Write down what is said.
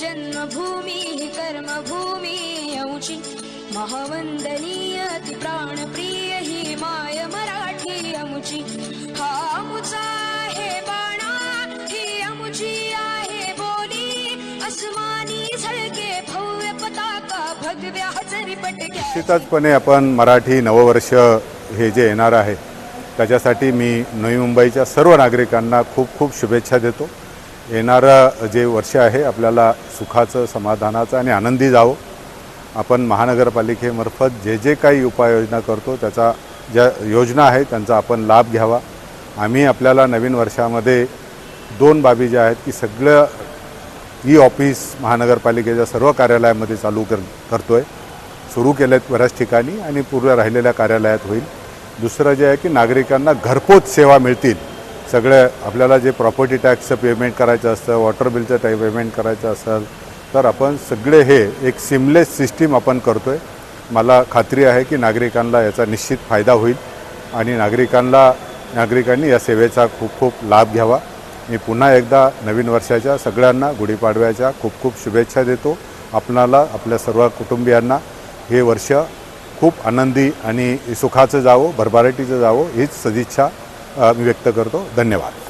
जन्मभूमी ही कर्मभूमी यौची महावंदनीय ती प्राणप्रिय ही माय मराठी अमुची हा अमुचा आहे बाणा ही अमुची आहे बोली. अस्मानी झळके भव्य पताका भगव्या हजरी पटक्या निश्चितचपणे आपण मराठी नववर्ष हे जे येणार आहे त्याच्यासाठी मी नवी मुंबईच्या सर्व नागरिकांना खूप खूप शुभेच्छा देतो. येणारं जे वर्ष आहे आपल्याला सुखाचं समाधानाचं आणि आनंदी जावं. आपण महानगरपालिकेमार्फत जे जे काही उपाययोजना करतो त्याचा ज्या योजना आहे त्यांचा आपण लाभ घ्यावा. आम्ही आपल्याला नवीन वर्षामध्ये दोन बाबी ज्या आहेत की सगळं ई ऑफिस महानगरपालिकेच्या सर्व कार्यालयामध्ये चालू कर करतो आहे सुरू केले आहेत बऱ्याच ठिकाणी आणि पूर्ण राहिलेल्या कार्यालयात होईल. दुसरं जे आहे की नागरिकांना घरपोच सेवा मिळतील. सगळं आपल्याला जे प्रॉपर्टी टॅक्सचं पेमेंट करायचं असतं वॉटर बिलचं टाई पेमेंट करायचं असेल तर आपण सगळे हे एक सिमलेस सिस्टीम आपण करतो आहे मला खात्री आहे की नागरिकांना याचा निश्चित फायदा होईल आणि नागरिकांना नागरिकांनी या सेवेचा खूप खूप लाभ घ्यावा. मी पुन्हा एकदा नवीन वर्षाच्या सगळ्यांना गुढीपाडव्याच्या खूप खूप शुभेच्छा देतो. आपणाला आपल्या सर्व कुटुंबियांना हे वर्ष खूप आनंदी आणि सुखाचं जावं भरभराटीचं जावं हीच सदिच्छा. मी व्यक्त करतो. धन्यवाद.